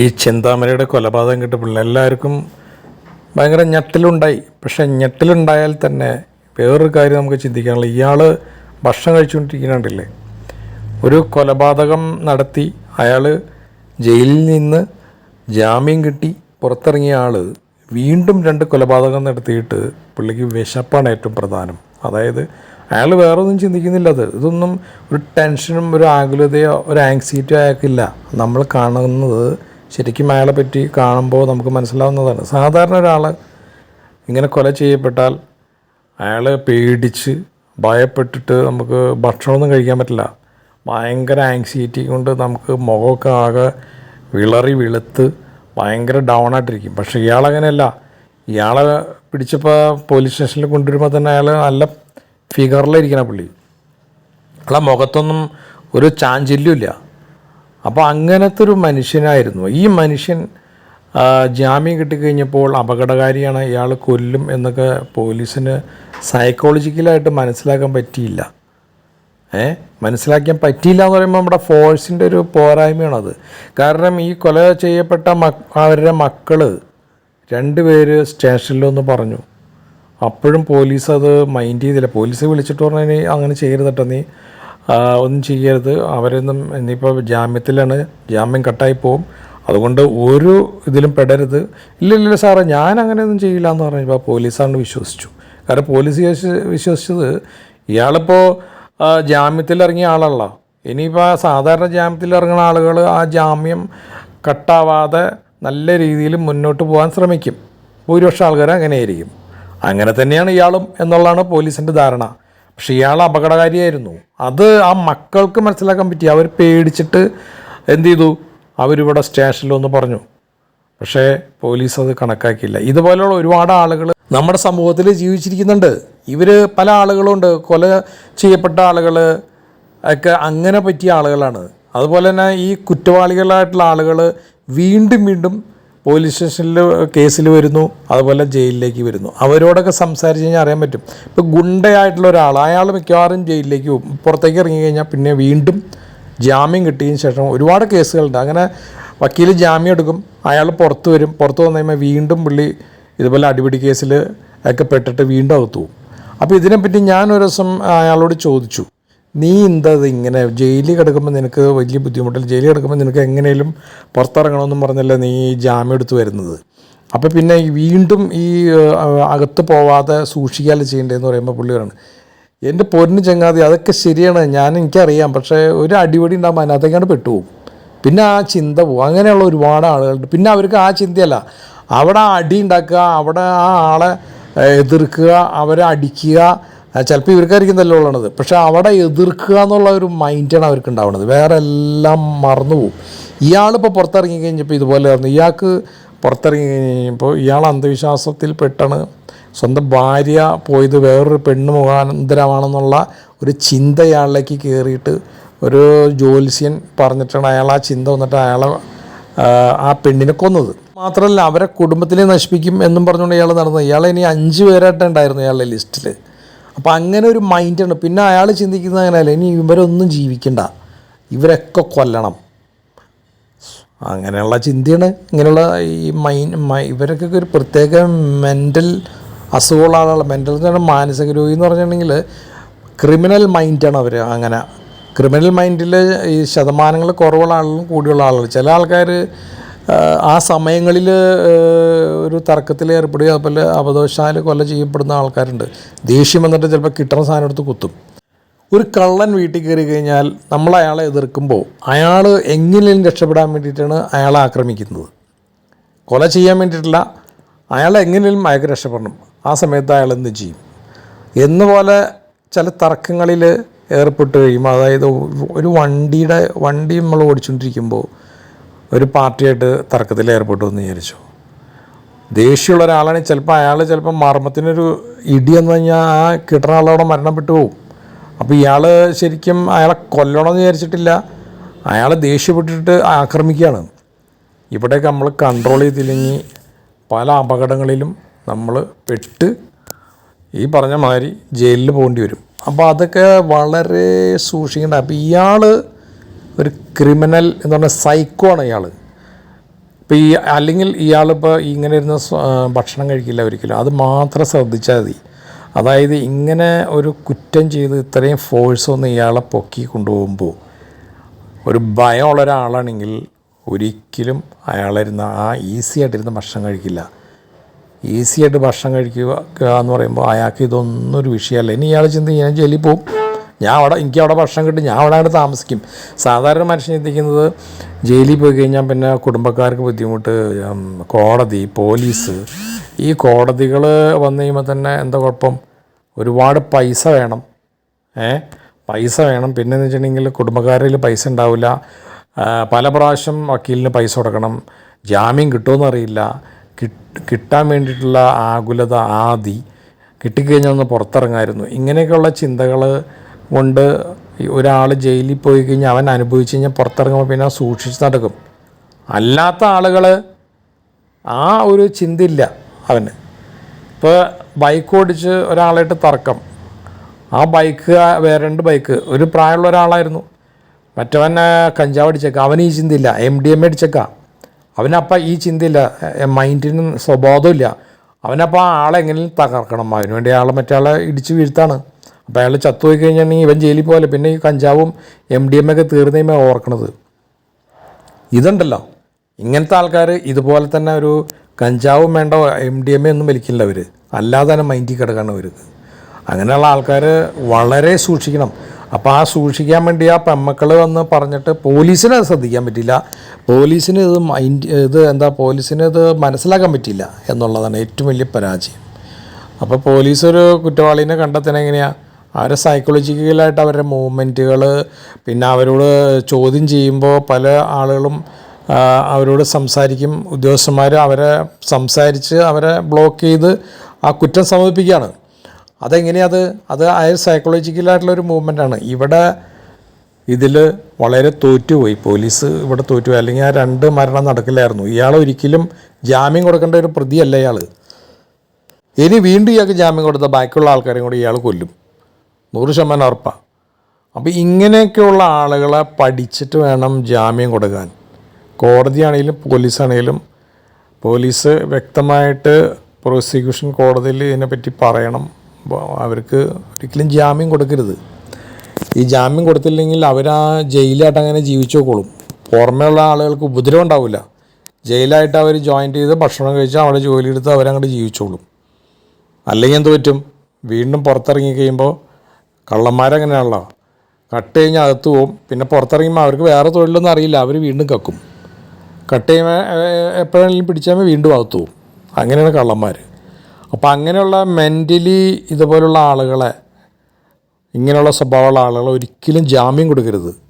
ഈ ചിന്താമരയുടെ കൊലപാതകം കിട്ടപ്പോൾ എല്ലാവർക്കും ഭയങ്കര ഞെട്ടലുണ്ടായി. പക്ഷെ ഞെട്ടലുണ്ടായാൽ തന്നെ വേറൊരു കാര്യം നമുക്ക് ചിന്തിക്കാനുള്ള ഇയാൾ ഭക്ഷണം കഴിച്ചുകൊണ്ടിരിക്കുന്നുണ്ടല്ലേ? ഒരു കൊലപാതകം നടത്തി അയാൾ ജയിലിൽ നിന്ന് ജാമ്യം കിട്ടി പുറത്തിറങ്ങിയ ആൾ വീണ്ടും രണ്ട് കൊലപാതകം നടത്തിയിട്ട് പുള്ളിക്ക് വിശപ്പാണ് ഏറ്റവും പ്രധാനം. അതായത് അയാൾ വേറെ ഒന്നും ചിന്തിക്കുന്നില്ല. അത് ഇതൊന്നും ഒരു ടെൻഷനും ഒരു ആകുലതയോ ഒരു ആങ്സൈറ്റിയോ അയാൾക്കില്ല. നമ്മൾ കാണുന്നത് ശരിക്കും അയാളെ പറ്റി കാണുമ്പോൾ നമുക്ക് മനസ്സിലാവുന്നതാണ്. സാധാരണ ഒരാൾ ഇങ്ങനെ കൊല ചെയ്യപ്പെട്ടാൽ അയാൾ പേടിച്ച് ഭയപ്പെട്ടിട്ട് നമുക്ക് ഭക്ഷണമൊന്നും കഴിക്കാൻ പറ്റില്ല. ഭയങ്കര ആങ്സൈറ്റി കൊണ്ട് നമുക്ക് മുഖമൊക്കെ ആകെ വിളറി വെളുത്ത് ഭയങ്കര ഡൗൺ ആയിട്ടിരിക്കും. പക്ഷേ ഇയാളങ്ങനെയല്ല. ഇയാളെ പിടിച്ചപ്പോൾ പോലീസ് സ്റ്റേഷനിൽ കൊണ്ടുവരുമ്പോൾ തന്നെ അയാൾ നല്ല ഫിഗറിലിരിക്കണ പുള്ളി. അയാളെ മുഖത്തൊന്നും ഒരു ചാഞ്ചല്യമില്ല അപ്പോൾ അങ്ങനത്തെ ഒരു മനുഷ്യനായിരുന്നു. ഈ മനുഷ്യൻ ജാമ്യം കിട്ടിക്കഴിഞ്ഞപ്പോൾ അപകടകാരിയാണ് ഇയാൾ കൊല്ലും എന്നൊക്കെ പോലീസിന് സൈക്കോളജിക്കലായിട്ട് മനസ്സിലാക്കാൻ പറ്റിയില്ല. ഏ? മനസ്സിലാക്കാൻ പറ്റിയില്ല എന്ന് പറയുമ്പോൾ നമ്മുടെ ഫോഴ്സിന്റെ ഒരു പോരായ്മയാണത്. കാരണം ഈ കൊല ചെയ്യപ്പെട്ട മക് അവരുടെ മക്കൾ രണ്ടുപേര് സ്റ്റേഷനിലൊന്ന് പറഞ്ഞു. അപ്പോഴും പോലീസ് അത് മൈൻഡ് ചെയ്തില്ല. പോലീസ് വിളിച്ചിട്ട് പറഞ്ഞു അങ്ങനെ ചെയ്യരുതട്ടോ നീ ഒന്നും ചെയ്യരുത്. അവരൊന്നും ഇനിയിപ്പോൾ ജാമ്യത്തിലാണ്. ജാമ്യം കട്ടായി പോവും. അതുകൊണ്ട് ഒരു ഇതിലും പെടരുത്. ഇല്ല ഇല്ല സാറേ ഞാൻ അങ്ങനെയൊന്നും ചെയ്യില്ല എന്ന് പറഞ്ഞപ്പോൾ പോലീസാണ് വിശ്വസിച്ചു. കാരണം പോലീസ് വിശ്വസി- വിശ്വസിച്ചത് ഇയാളിപ്പോൾ ജാമ്യത്തിൽ ഇറങ്ങിയ ആളല്ല. ഇനിയിപ്പോൾ സാധാരണ ജാമ്യത്തിൽ ഇറങ്ങുന്ന ആളുകൾ ആ ജാമ്യം കട്ടാവാതെ നല്ല രീതിയിൽ മുന്നോട്ട് പോകാൻ ശ്രമിക്കും. ഭൂരിപക്ഷം ആൾക്കാർ അങ്ങനെയായിരിക്കും. അങ്ങനെ തന്നെയാണ് ഇയാളും എന്നുള്ളതാണ് പോലീസിന്റെ ധാരണ. പക്ഷെ ഇയാൾ അപകടകാരിയായിരുന്നു. അത് ആ മക്കൾക്ക് മനസ്സിലാക്കാൻ പറ്റി. അവർ പേടിച്ചിട്ട് എന്ത് ചെയ്തു? അവരിവിടെ സ്റ്റേഷനിലൊന്ന് പറഞ്ഞു. പക്ഷേ പോലീസ് അത് കണക്കാക്കിയില്ല. ഇതുപോലെയുള്ള ഒരുപാട് ആളുകൾ നമ്മുടെ സമൂഹത്തിൽ ജീവിച്ചിരിക്കുന്നുണ്ട്. ഇവർ പല ആളുകളുണ്ട്. കൊല ചെയ്യപ്പെട്ട ആളുകൾ ഒക്കെ അങ്ങനെ പറ്റിയ ആളുകളാണ്. അതുപോലെ തന്നെ ഈ കുറ്റവാളികളായിട്ടുള്ള ആളുകൾ വീണ്ടും വീണ്ടും പോലീസ് സ്റ്റേഷനിൽ കേസിൽ വരുന്നു അതുപോലെ ജയിലിലേക്ക് വരുന്നു. അവരോടൊക്കെ സംസാരിച്ച് കഴിഞ്ഞാൽ അറിയാൻ പറ്റും. ഇപ്പോൾ ഗുണ്ടയായിട്ടുള്ള ഒരാൾ അയാൾ മിക്കവാറും ജയിലിലേക്ക് പോകും. പുറത്തേക്ക് ഇറങ്ങി കഴിഞ്ഞാൽ പിന്നെ വീണ്ടും ജാമ്യം കിട്ടിയതിന് ശേഷം ഒരുപാട് കേസുകളുണ്ട്. അങ്ങനെ വക്കീൽ ജാമ്യം എടുക്കും അയാൾ പുറത്ത് വരും. പുറത്ത് വന്നു കഴിയുമ്പോൾ വീണ്ടും പുള്ളി ഇതുപോലെ അടിപിടി കേസിൽ ഒക്കെ പെട്ടിട്ട് വീണ്ടും അകത്തു പോകും. അപ്പോൾ ഇതിനെപ്പറ്റി ഞാൻ ഒരു ദിവസം അയാളോട് ചോദിച്ചു. നീ എന്താ ഇങ്ങനെ ജയിലിൽ കിടക്കുമ്പോൾ നിനക്ക് വലിയ ബുദ്ധിമുട്ടില്ല ജയിലിൽ കിടക്കുമ്പോൾ നിനക്ക് എങ്ങനെയും പുറത്തിറങ്ങണമെന്നും പറഞ്ഞല്ലേ നീ ജാമ്യം എടുത്ത് വരുന്നത്? അപ്പോൾ പിന്നെ വീണ്ടും ഈ അകത്ത് പോവാതെ സൂക്ഷിക്കാതെ ചെയ്യേണ്ടതെന്ന് പറയുമ്പോൾ പുള്ളിയാണ് എന്റെ പൊന്നു ചങ്ങാതി അതൊക്കെ ശരിയാണ്. ഞാൻ എനിക്കറിയാം. പക്ഷേ ഒരു അടിപൊളി ഉണ്ടാകുമ്പോൾ അതിനകത്തേക്കാണ് പെട്ടുപോകും പിന്നെ ആ ചിന്ത പോകും അങ്ങനെയുള്ള ഒരുപാട് ആളുകളുണ്ട്. പിന്നെ അവർക്ക് ആ ചിന്തയല്ല. അവിടെ അടി ഉണ്ടാക്കുക അവിടെ ആ ആളെ എതിർക്കുക അവരെ അടിക്കുക ചിലപ്പോൾ ഇവർക്കായിരിക്കും തന്നെ ഉള്ളണത് പക്ഷേ അവിടെ എതിർക്കുക എന്നുള്ള ഒരു മൈൻഡാണ് അവർക്ക് ഉണ്ടാവുന്നത് വേറെ എല്ലാം മറന്നു പോകും ഇയാളിപ്പോൾ പുറത്തിറങ്ങി കഴിഞ്ഞപ്പോൾ ഇതുപോലെ ആയിരുന്നു. ഇയാൾക്ക് പുറത്തിറങ്ങി കഴിഞ്ഞപ്പോൾ ഇയാൾ അന്ധവിശ്വാസത്തിൽ പെട്ടാണ്. സ്വന്തം ഭാര്യ പോയത് വേറൊരു പെണ്ണ് മുഖാന്തരമാണെന്നുള്ള ഒരു ചിന്ത ഇയാളിലേക്ക് കയറിയിട്ട് ഒരു ജ്യോത്സ്യൻ പറഞ്ഞിട്ടാണ് അയാൾ ആ ചിന്ത വന്നിട്ട് അയാളെ ആ, ആ പെണ്ണിനെ കൊന്നത്. മാത്രമല്ല അവരെ കുടുംബത്തിനെ നശിപ്പിക്കും എന്നും പറഞ്ഞുകൊണ്ട് ഇയാൾ നടന്നത്. ഇയാൾ ഇനി അഞ്ച് പേരായിട്ടുണ്ടായിരുന്നു ഇയാളുടെ ലിസ്റ്റിൽ അപ്പോൾ അങ്ങനെ ഒരു മൈൻഡാണ് പിന്നെ അയാൾ ചിന്തിക്കുന്നത് അങ്ങനെയല്ല ഇനി ഇവരൊന്നും ജീവിക്കണ്ട. ഇവരൊക്കെ കൊല്ലണം. അങ്ങനെയുള്ള ചിന്തയാണ്. ഇങ്ങനെയുള്ള ഈ മൈൻ മൈ- ഇവരൊക്കെ ഒരു പ്രത്യേക മെന്റൽ അസുഖമുള്ള മെന്റൽ എന്ന് പറഞ്ഞാൽ മാനസിക രോഗി എന്ന് പറഞ്ഞിട്ടുണ്ടെങ്കിൽ ക്രിമിനൽ മൈൻഡാണ് അവർ അങ്ങനെ. ക്രിമിനൽ മൈൻഡിൽ ഈ ശതമാനങ്ങൾ കുറവുള്ള ആളുകളും കൂടിയുള്ള ആളുകൾ. ചില ആൾക്കാർ ആ സമയങ്ങളിൽ ഒരു തർക്കത്തിൽ ഏർപ്പെടുകയോ അതുപോലെ അബദ്ധവശാൽ കൊല ചെയ്യപ്പെടുന്ന ആൾക്കാരുണ്ട്. ദേഷ്യം വന്നിട്ട് ചിലപ്പോൾ കിട്ടുന്ന സാധനം എടുത്ത് കുത്തും. ഒരു കള്ളൻ വീട്ടിൽ കയറി കഴിഞ്ഞാൽ നമ്മൾ അയാളെ എതിർക്കുമ്പോൾ അയാൾ എങ്ങനെയും രക്ഷപ്പെടാൻ വേണ്ടിയിട്ടാണ് അയാളെ ആക്രമിക്കുന്നത്. കൊല ചെയ്യാൻ വേണ്ടിയിട്ടില്ല അയാൾ എങ്ങനെയും അയാൾക്ക് രക്ഷപ്പെടണം. ആ സമയത്ത് അയാൾ എന്ത് ചെയ്യും? എന്നുപോലെ ചില തർക്കങ്ങളിൽ ഏർപ്പെട്ട് കഴിയുമ്പോൾ അതായത് ഒരു വണ്ടിയുടെ വണ്ടി നമ്മൾ ഓടിച്ചുകൊണ്ടിരിക്കുമ്പോൾ ഒരു പാർട്ടിയായിട്ട് തർക്കത്തിൽ ഏർപ്പെട്ടു എന്ന് വിചാരിച്ചു. ദേഷ്യമുള്ള ഒരാളാണെങ്കിൽ ചിലപ്പോൾ അയാൾ ചിലപ്പോൾ മർമ്മത്തിനൊരു ഇടി എന്ന് കഴിഞ്ഞാൽ ആ കിട്ടുന്ന ആളവിടെ മരണപ്പെട്ടു പോകും അപ്പോൾ ഇയാൾ ശരിക്കും അയാളെ കൊല്ലണമെന്ന് വിചാരിച്ചിട്ടില്ല. അയാൾ ദേഷ്യപ്പെട്ടിട്ട് ആക്രമിക്കുകയാണ്. ഇവിടെയൊക്കെ നമ്മൾ കൺട്രോൾ ചെയ്തില്ലെങ്കിൽ പല അപകടങ്ങളിലും നമ്മൾ പെട്ട് ഈ പറഞ്ഞ മാതിരി ജയിലിൽ പോകേണ്ടി വരും. അപ്പോൾ അതൊക്കെ വളരെ സൂക്ഷിക്കേണ്ട. അപ്പോൾ ഇയാൾ ഒരു ക്രിമിനൽ എന്ന് പറഞ്ഞ സൈക്കോ ആണ് ഇയാൾ ഇപ്പോൾ ഈ അല്ലെങ്കിൽ ഇയാളിപ്പോൾ ഇങ്ങനെ ഇരുന്ന് ഭക്ഷണം കഴിക്കില്ല ഒരിക്കലും. അത് മാത്രം ശ്രദ്ധിച്ചാൽ മതി. അതായത് ഇങ്ങനെ ഒരു കുറ്റം ചെയ്ത് ഇത്രയും ഫോഴ്സ് ഒന്ന് ഇയാളെ പൊക്കി കൊണ്ടുപോകുമ്പോൾ ഒരു ഭയമുള്ള ഒരാളാണെങ്കിൽ ഒരിക്കലും അയാളിരുന്ന് ആ ഈസി ആയിട്ടിരുന്ന് ഭക്ഷണം കഴിക്കില്ല. ഈസി ആയിട്ട് ഭക്ഷണം കഴിക്കുക എന്ന് പറയുമ്പോൾ അയാൾക്ക് ഇതൊന്നും ഒരു വിഷയമല്ല. ഇനി ഇയാൾ ചിന്തിക്കും ഞാൻ പോകും. ഞാൻ അവിടെ എനിക്ക് അവിടെ ഭക്ഷണം കിട്ടും ഞാൻ അവിടെ അവിടെ താമസിക്കും. സാധാരണ മനുഷ്യൻ ചിന്തിക്കുന്നത് ജയിലിൽ പോയി കഴിഞ്ഞാൽ പിന്നെ കുടുംബക്കാർക്ക് ബുദ്ധിമുട്ട് കോടതി പോലീസ്. ഈ കോടതികൾ വന്നു കഴിയുമ്പോൾ തന്നെ എന്താ കുഴപ്പം? ഒരുപാട് പൈസ വേണം. ഏ? പൈസ വേണം. പിന്നെ എന്ന് വെച്ചിട്ടുണ്ടെങ്കിൽ കുടുംബക്കാരിൽ പൈസ ഉണ്ടാവില്ല. പല പ്രാവശ്യം വക്കീലിന് പൈസ കൊടുക്കണം. ജാമ്യം കിട്ടുമെന്നറിയില്ല കിട്ട് കിട്ടാൻ വേണ്ടിയിട്ടുള്ള ആകുലത ആദി. കിട്ടിക്കഴിഞ്ഞാൽ ഒന്ന് പുറത്തിറങ്ങായിരുന്നു. ഇങ്ങനെയൊക്കെയുള്ള ചിന്തകൾ കൊണ്ട് ഒരാൾ ജയിലിൽ പോയി കഴിഞ്ഞാൽ അവൻ അനുഭവിച്ച് കഴിഞ്ഞാൽ പുറത്തിറങ്ങുമ്പോൾ പിന്നെ സൂക്ഷിച്ച് നടക്കും. അല്ലാത്ത ആളുകൾ ആ ഒരു ചിന്തയില്ല അവന്. ഇപ്പോൾ ബൈക്ക് ഓടിച്ച് ഒരാളായിട്ട് തർക്കം. ആ ബൈക്ക് വേറെ രണ്ട് ബൈക്ക് ഒരു പ്രായമുള്ള ഒരാളായിരുന്നു. മറ്റവൻ കഞ്ചാവ് അടിച്ചേക്കുക അവൻ ഈ ചിന്തയില്ല. എം ഡി എം അടിച്ചേക്ക. അവനപ്പം ഈ ചിന്തയില്ല. എ, മൈൻഡിന് സ്വബോധമില്ല. അവനപ്പോൾ ആ ആളെ എങ്ങനെയും തകർക്കണം. അതിനുവേണ്ടി ആളെ മറ്റേ ആളെ ഇടിച്ച് വീഴ്ത്താണ്. അപ്പോൾ അയാൾ ചത്തുപോയി കഴിഞ്ഞിട്ടുണ്ടെങ്കിൽ ഇവൻ ജയിലിൽ പോലെ പിന്നെ ഈ കഞ്ചാവും എം ഡി എം ഒക്കെ തീർന്നേമേ ഓർക്കണത്. ഇതുണ്ടല്ലോ. ഇങ്ങനത്തെ ആൾക്കാർ ഇതുപോലെ തന്നെ ഒരു കഞ്ചാവും വേണ്ട എം ഡി എം എ ഒന്നും വലിക്കില്ല അവർ അല്ലാതെ തന്നെ മൈൻഡിൽ കിടക്കണം അവർക്ക് അങ്ങനെയുള്ള ആൾക്കാർ വളരെ സൂക്ഷിക്കണം. അപ്പോൾ ആ സൂക്ഷിക്കാൻ വേണ്ടി ആ പെമ്മക്കൾ വന്ന് പറഞ്ഞിട്ട് പോലീസിന് അത് ശ്രദ്ധിക്കാൻ പറ്റില്ല. പോലീസിന് ഇത് മൈൻഡ് ഇത് എന്താ പോലീസിന് ഇത് മനസ്സിലാക്കാൻ പറ്റില്ല എന്നുള്ളതാണ് ഏറ്റവും വലിയ പരാജയം. അപ്പോൾ പോലീസ് ഒരു കുറ്റവാളിനെ കണ്ടെത്തണ എങ്ങനെയാണ് അവരെ സൈക്കോളജിക്കലായിട്ട് അവരുടെ മൂവ്മെന്റുകൾ പിന്നെ അവരോട് ചോദ്യം ചെയ്യുമ്പോൾ പല ആളുകളും അവരോട് സംസാരിക്കും. ഉദ്യോഗസ്ഥന്മാർ അവരെ സംസാരിച്ച് അവരെ ബ്ലോക്ക് ചെയ്ത് ആ കുറ്റം സമ്മതിപ്പിക്കുകയാണ് അതെങ്ങനെയത് അത്? ആ സൈക്കോളജിക്കലായിട്ടുള്ളൊരു ഒരു മൂവ്മെന്റാണ് ഇവിടെ ഇതിൽ വളരെ തോറ്റുപോയി. പോലീസ് ഇവിടെ തോറ്റുപോയി. അല്ലെങ്കിൽ ആ രണ്ട് മരണം നടക്കില്ലായിരുന്നു. ഇയാൾ ഒരിക്കലും ജാമ്യം കൊടുക്കേണ്ട ഒരു പ്രതിയല്ല ഇയാൾ. ഇനി വീണ്ടും ഇയാൾക്ക് ജാമ്യം കൊടുത്ത ബാക്കിയുള്ള ആൾക്കാരെയും കൂടി ഇയാൾ കൊല്ലും. നൂറ് ശതമാനം ഉറപ്പാണ് അപ്പോൾ ഇങ്ങനെയൊക്കെയുള്ള ആളുകളെ പഠിച്ചിട്ട് വേണം ജാമ്യം കൊടുക്കാൻ. കോടതിയാണെങ്കിലും പോലീസാണെങ്കിലും പോലീസ് വ്യക്തമായിട്ട് പ്രോസിക്യൂഷൻ കോടതിയിൽ ഇതിനെപ്പറ്റി പറയണം. അവർക്ക് ഒരിക്കലും ജാമ്യം കൊടുക്കരുത്. ഈ ജാമ്യം കൊടുത്തില്ലെങ്കിൽ അവർ ആ ജയിലായിട്ട് അങ്ങനെ ജീവിച്ചോക്കോളും. പുറമേയുള്ള ആളുകൾക്ക് ഉപദ്രവം ഉണ്ടാവില്ല ജയിലായിട്ട് അവർ ജോയിന്റ് ചെയ്ത് ഭക്ഷണം കഴിച്ച് അവിടെ ജോലിയെടുത്ത് അവരങ്ങോട്ട് ജീവിച്ചോളും. അല്ലെങ്കിൽ എന്ത് പറ്റും? വീണ്ടും പുറത്തിറങ്ങി കഴിയുമ്പോൾ കള്ളന്മാരങ്ങനെയാണല്ലോ. കട്ട് കഴിഞ്ഞാൽ അകത്ത് പോവും. പിന്നെ പുറത്തിറങ്ങുമ്പോൾ അവർക്ക് വേറെ തൊഴിലൊന്നും അറിയില്ല. അവർ വീണ്ടും കക്കും. കട്ട് ചെയ്യുമ്പോൾ എപ്പോഴെങ്കിലും പിടിച്ചാൽ വീണ്ടും അകത്ത് പോവും. അങ്ങനെയാണ് കള്ളന്മാർ അപ്പോൾ അങ്ങനെയുള്ള മെന്റലി ഇതുപോലുള്ള ആളുകളെ ഇങ്ങനെയുള്ള സ്വഭാവമുള്ള ആളുകളെ ഒരിക്കലും ജാമ്യം കൊടുക്കരുത്.